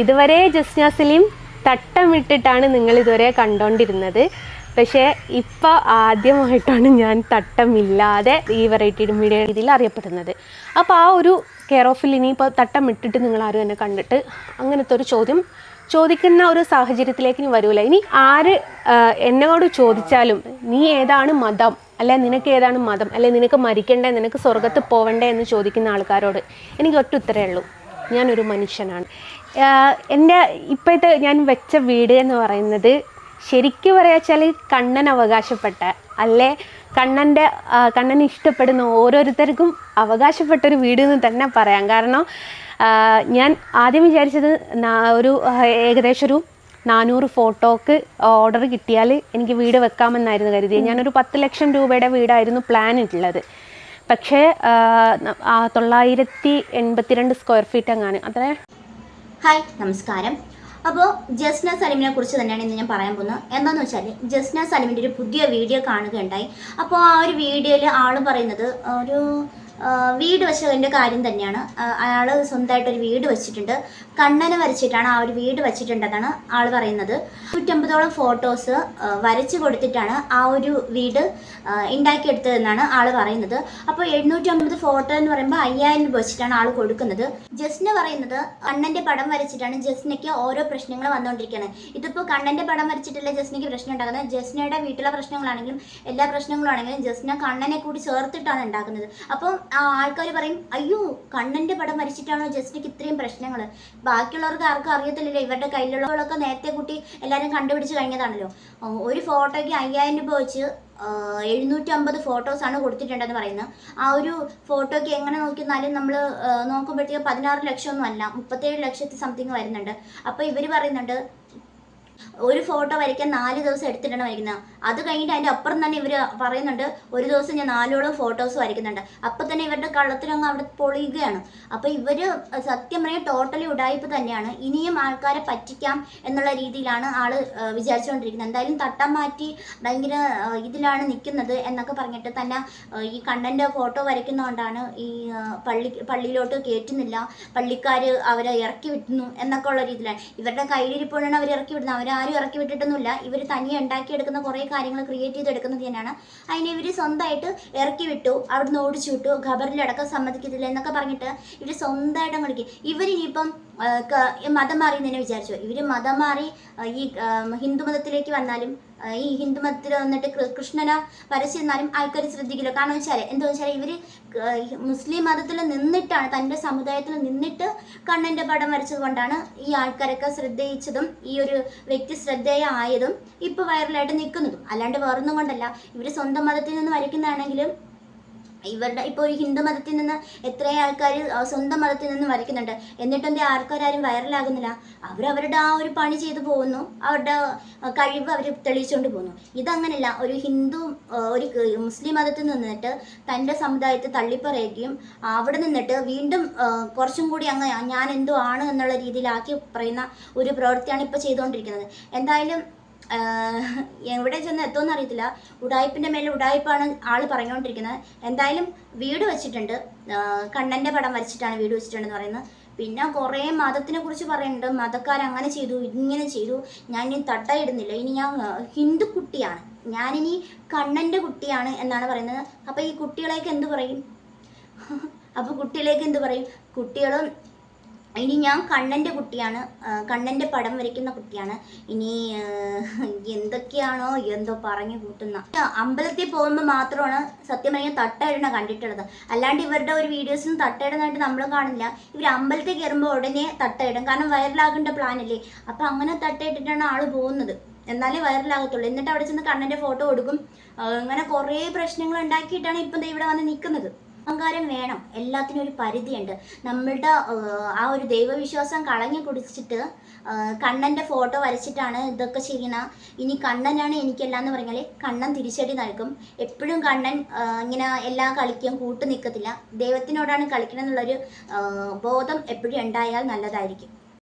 ഇതുവരെ ജസ്ന സലീം തട്ടമിട്ടിട്ടാണ് നിങ്ങൾ ഇതുവരെ കണ്ടുകൊണ്ടിരുന്നത് പക്ഷേ ഇപ്പോൾ ആദ്യമായിട്ടാണ് ഞാൻ തട്ടമില്ലാതെ ഈ വെറൈറ്റി മീഡിയ രീതിയിൽ അറിയപ്പെടുന്നത്. അപ്പോൾ ആ ഒരു കെയർ ഓഫിൽ ഇനിയിപ്പോൾ തട്ടം ഇട്ടിട്ട് നിങ്ങൾ ആരും എന്നെ കണ്ടിട്ട് അങ്ങനത്തെ ഒരു ചോദ്യം ചോദിക്കുന്ന ഒരു സാഹചര്യത്തിലേക്ക് ഇനി വരൂല. ഇനി ആര് എന്നോട് ചോദിച്ചാലും നീ ഏതാണ് മതം? അല്ലെ നിനക്ക് ഏതാണ് മതം? അല്ലെ നിനക്ക് മരിക്കണ്ടേ? നിനക്ക് സ്വർഗത്ത് പോവണ്ടേ എന്ന് ചോദിക്കുന്ന ആൾക്കാരോട് എനിക്ക് ഒറ്റ ഉത്തരേ ഉള്ളൂ. ഞാനൊരു മനുഷ്യനാണ്. എന്റെ ഇപ്പോഴത്തെ ഞാൻ വെച്ച വീട് എന്ന് പറയുന്നത് ശരിക്കും പറയാച്ചാൽ കണ്ണൻ അവകാശപ്പെട്ട അല്ലേ? കണ്ണന്റെ കണ്ണൻ ഇഷ്ടപ്പെടുന്ന ഓരോരുത്തർക്കും അവകാശപ്പെട്ടൊരു വീട് എന്ന് തന്നെ പറയാം. കാരണം ഞാൻ ആദ്യം വിചാരിച്ചത് ഒരു ഏകദേശം ഒരു നാനൂറ് ഫോട്ടോക്ക് ഓർഡർ കിട്ടിയാൽ എനിക്ക് വീട് വെക്കാമെന്നായിരുന്നു കരുതിയത്. ഞാനൊരു പത്ത് ലക്ഷം രൂപയുടെ വീടായിരുന്നു പ്ലാൻ ഉള്ളത് പക്ഷേ തൊള്ളായിരത്തി എൺപത്തിരണ്ട് സ്ക്വയർ ഫീറ്റ് എങ്ങാണ് അത്ര? ഹായ് നമസ്കാരം. അപ്പോൾ ജസ്ന സലിമിനെ കുറിച്ച് തന്നെയാണ് ഇന്ന് ഞാൻ പറയാൻ പോകുന്നത്. എന്താണെന്ന് വെച്ചാൽ ജസ്ന സലിമിന്റെ ഒരു പുതിയ വീഡിയോ കാണുകയുണ്ടായി. അപ്പോൾ ആ ഒരു വീഡിയോയിൽ ആൾ പറയുന്നത് ഒരു വീട് വെച്ചതിന്റെ കാര്യം തന്നെയാണ്. അയാൾ സ്വന്തമായിട്ടൊരു വീട് വെച്ചിട്ടുണ്ട്. കണ്ണനെ വരച്ചിട്ടാണ് ആ ഒരു വീട് വെച്ചിട്ടുണ്ടെന്നാണ് ആൾ പറയുന്നത്. നൂറ്റമ്പതോളം ഫോട്ടോസ് വരച്ച് കൊടുത്തിട്ടാണ് ആ ഒരു വീട് ഉണ്ടാക്കിയെടുത്തതെന്നാണ് ആൾ പറയുന്നത്. അപ്പോൾ എഴുന്നൂറ്റമ്പത് ഫോട്ടോ എന്ന് പറയുമ്പോൾ അയ്യായിരം രൂപ വെച്ചിട്ടാണ് ആൾ കൊടുക്കുന്നത്. ജസ്ന പറയുന്നത് കണ്ണന്റെ പടം വരച്ചിട്ടാണ് ജസ്നയ്ക്ക് ഓരോ പ്രശ്നങ്ങൾ വന്നുകൊണ്ടിരിക്കുന്നത് ഇതിപ്പോൾ കണ്ണന്റെ പടം വരച്ചിട്ടല്ല ജസ്നയ്ക്ക് പ്രശ്നം ഉണ്ടാകുന്നത്? ജസ്നയുടെ വീട്ടിലെ പ്രശ്നങ്ങളാണെങ്കിലും എല്ലാ പ്രശ്നങ്ങളാണെങ്കിലും ജസ്ന കണ്ണനെ കൂടി ചേർത്തിട്ടാണ് ഉണ്ടാക്കുന്നത്. അപ്പം ആൾക്കാർ പറയും അയ്യോ കണ്ണന്റെ പടം വരച്ചിട്ടാണോ ജസ്റ്റിക്ക് ഇത്രയും പ്രശ്നങ്ങൾ ബാക്കിയുള്ളവർക്ക് ആർക്കും അറിയത്തില്ലല്ലോ ഇവരുടെ കയ്യിലുള്ളവളൊക്കെ നേരത്തെ കൂട്ടി എല്ലാവരും കണ്ടുപിടിച്ച് കഴിഞ്ഞതാണല്ലോ. ഒരു ഫോട്ടോയ്ക്ക് അയ്യായിരം രൂപ വെച്ച് എഴുന്നൂറ്റമ്പത് ഫോട്ടോസാണ് കൊടുത്തിട്ടുണ്ടെന്ന് പറയുന്നത് ആ ഒരു ഫോട്ടോയ്ക്ക് എങ്ങനെ നോക്കിയിരുന്നാലും നമ്മൾ നോക്കുമ്പോഴത്തേക്ക് പതിനാറ് ലക്ഷമൊന്നും അല്ല മുപ്പത്തേഴ് ലക്ഷത്തി സംതിങ് വരുന്നുണ്ട്. അപ്പോൾ ഇവർ പറയുന്നുണ്ട് ഒരു ഫോട്ടോ വരയ്ക്കാൻ നാല് ദിവസം എടുത്തിട്ടാണ് വരയ്ക്കുന്നത്. അത് കഴിഞ്ഞിട്ട് അതിന്റെ അപ്പുറം തന്നെ ഇവർ പറയുന്നുണ്ട് ഒരു ദിവസം ഞാൻ നാലോളം ഫോട്ടോസ് വരയ്ക്കുന്നുണ്ട്. അപ്പം തന്നെ ഇവരുടെ കള്ളത്തിലങ്ങ് അവിടെ പൊളിയുകയാണ്. അപ്പോൾ ഇവർ സത്യം പറയാൻ ടോട്ടലി ഉടായ്പ തന്നെയാണ്. ഇനിയും ആൾക്കാരെ പറ്റിക്കാം എന്നുള്ള രീതിയിലാണ് ആൾ വിചാരിച്ചുകൊണ്ടിരിക്കുന്നത്. എന്തായാലും തട്ടം മാറ്റി ഭയങ്കര ഇതിലാണ് നിൽക്കുന്നത് എന്നൊക്കെ പറഞ്ഞിട്ട് തന്നെ ഈ കണ്ണന്റെ ഫോട്ടോ വരയ്ക്കുന്നതുകൊണ്ടാണ് ഈ പള്ളി പള്ളിയിലോട്ട് കയറ്റുന്നില്ല പള്ളിക്കാർ അവരെ ഇറക്കി വിട്ടുന്നു എന്നൊക്കെ ഉള്ള രീതിയിലാണ്. ഇവരുടെ കയ്യിലിരിപ്പോഴാണ് അവർ ഇറക്കി വിടുന്നത്. അവരാരും ഇറക്കി വിട്ടിട്ടൊന്നുമില്ല. ഇവർ തനിയെ ഉണ്ടാക്കിയെടുക്കുന്ന കുറേ കാര്യങ്ങൾ ക്രിയേറ്റ് ചെയ്തെടുക്കുന്നത് തന്നെയാണ്. അതിനെ ഇവർ സ്വന്തമായിട്ട് ഇറക്കി വിട്ടു. അവിടുന്ന് ഓടിച്ചു വിട്ടു. ഖബറിലടക്കം സമ്മതിക്കത്തില്ല എന്നൊക്കെ പറഞ്ഞിട്ട് ഇവർ സ്വന്തമായിട്ട് അങ്ങ് കളിക്കും ഇവരിനിയിപ്പം മതം മാറി എന്ന് തന്നെ വിചാരിച്ചു. ഇവർ മതം മാറി ഈ ഹിന്ദു മതത്തിലേക്ക് വന്നാലും ഈ ഹിന്ദു മതത്തിൽ വന്നിട്ട് കൃഷ്ണനെ വരച്ചിരുന്നാലും ആൾക്കാർ ശ്രദ്ധിക്കില്ല. കാരണം വെച്ചാൽ എന്താ വെച്ചാൽ ഇവർ മുസ്ലിം മതത്തിൽ നിന്നിട്ടാണ് തന്റെ സമുദായത്തിൽ നിന്നിട്ട് കണ്ണന്റെ പടം വരച്ചത് കൊണ്ടാണ് ഈ ആൾക്കാരൊക്കെ ശ്രദ്ധിച്ചതും ഈ ഒരു വ്യക്തി ശ്രദ്ധേയമായതും ഇപ്പോൾ വൈറലായിട്ട് നിൽക്കുന്നതും. അല്ലാണ്ട് വേറൊന്നും കൊണ്ടല്ല. ഇവർ സ്വന്തം മതത്തിൽ നിന്ന് വരയ്ക്കുന്നതാണെങ്കിലും ഇവരുടെ ഇപ്പോൾ ഒരു ഹിന്ദു മതത്തിൽ നിന്ന് എത്രയും ആൾക്കാർ സ്വന്തം മതത്തിൽ നിന്ന് വരയ്ക്കുന്നുണ്ട്. എന്നിട്ടും എന്നിട്ടെന്തേ ആൾക്കാരും വൈറലാകുന്നില്ല. അവരവരുടെ ആ ഒരു പണി ചെയ്തു പോകുന്നു. അവരുടെ കഴിവ് അവർ തെളിയിച്ചുകൊണ്ട് പോകുന്നു. ഇതങ്ങനെയല്ല ഒരു ഹിന്ദു ഒരു മുസ്ലിം മതത്തിൽ നിന്നിട്ട് തന്റെ സമുദായത്തെ തള്ളിപ്പറയുകയും അവിടെ നിന്നിട്ട് വീണ്ടും കുറച്ചും കൂടി അങ്ങ് ഞാൻ എന്തോ ആണ് എന്നുള്ള രീതിയിലാക്കി പറയുന്ന ഒരു പ്രവൃത്തിയാണ് ഇപ്പോൾ ചെയ്തുകൊണ്ടിരിക്കുന്നത്. എന്തായാലും എവിടെ ചെന്ന് എത്തുമെന്ന് അറിയത്തില്ല. ഉടായ്പിന്റെ മേലെ ഉടായ്പാണ് ആൾ പറഞ്ഞുകൊണ്ടിരിക്കുന്നത് എന്തായാലും വീട് വെച്ചിട്ടുണ്ട്. കണ്ണന്റെ പടം വരച്ചിട്ടാണ് വീട് വെച്ചിട്ടുണ്ടെന്ന് പറയുന്നത്. പിന്നെ കുറേ മതത്തിനെ കുറിച്ച് പറയുന്നുണ്ട്. മതക്കാർ അങ്ങനെ ചെയ്തു ഇങ്ങനെ ചെയ്തു. ഞാൻ ഇനി തട്ടയിടുന്നില്ല. ഇനി ഞാൻ ഹിന്ദു കുട്ടിയാണ്. ഞാനിനി കണ്ണന്റെ കുട്ടിയാണ് എന്നാണ് പറയുന്നത്. അപ്പോൾ ഈ കുട്ടികളേക്ക് എന്ത് പറയും? അപ്പോൾ കുട്ടികളേക്ക് എന്ത് പറയും? കുട്ടികളും ഇനി ഞാൻ കണ്ണന്റെ കുട്ടിയാണ് കണ്ണന്റെ പടം വരയ്ക്കുന്ന കുട്ടിയാണ്. ഇനി എന്തൊക്കെയാണോ എന്തോ പറഞ്ഞു കൂട്ടുന്ന. അമ്പലത്തിൽ പോകുമ്പോൾ മാത്രമാണ് സത്യം പറഞ്ഞാൽ തട്ടയിടണ കണ്ടിട്ടുള്ളത്. അല്ലാണ്ട് ഇവരുടെ ഒരു വീഡിയോസിലും തട്ടയിടുന്നതായിട്ട് നമ്മൾ കാണില്ല. ഇവർ അമ്പലത്തിൽ കയറുമ്പോൾ ഉടനെ തട്ടയിടും. കാരണം വൈറലാകേണ്ട പ്ലാനല്ലേ അപ്പം അങ്ങനെ തട്ടയിട്ടിട്ടാണ് ആൾ പോകുന്നത്. എന്നാലേ വൈറലാകത്തുള്ളൂ. എന്നിട്ട് അവിടെ ചെന്ന് കണ്ണന്റെ ഫോട്ടോ കൊടുക്കും അങ്ങനെ കുറേ പ്രശ്നങ്ങൾ ഉണ്ടാക്കിയിട്ടാണ് ഇപ്പം ഇവിടെ വന്ന് നിൽക്കുന്നത് അഹങ്കാരം വേണം. എല്ലാത്തിനും ഒരു പരിധിയുണ്ട്. നമ്മളുടെ ആ ഒരു ദൈവവിശ്വാസം കളഞ്ഞു കുടിച്ചിട്ട് കണ്ണന്റെ ഫോട്ടോ വരച്ചിട്ടാണ് ഇതൊക്കെ ചെയ്യുന്ന. ഇനി കണ്ണനാണ് എനിക്കെല്ലാം എന്ന് പറഞ്ഞാൽ കണ്ണൻ തിരിച്ചടി നൽകും. എപ്പോഴും കണ്ണൻ ഇങ്ങനെ എല്ലാം കളിക്കും കൂട്ടു നിൽക്കത്തില്ല ദൈവത്തിനോടാണ് കളിക്കണം എന്നുള്ളൊരു ബോധം എപ്പോഴും ഉണ്ടായാൽ നല്ലതായിരിക്കും.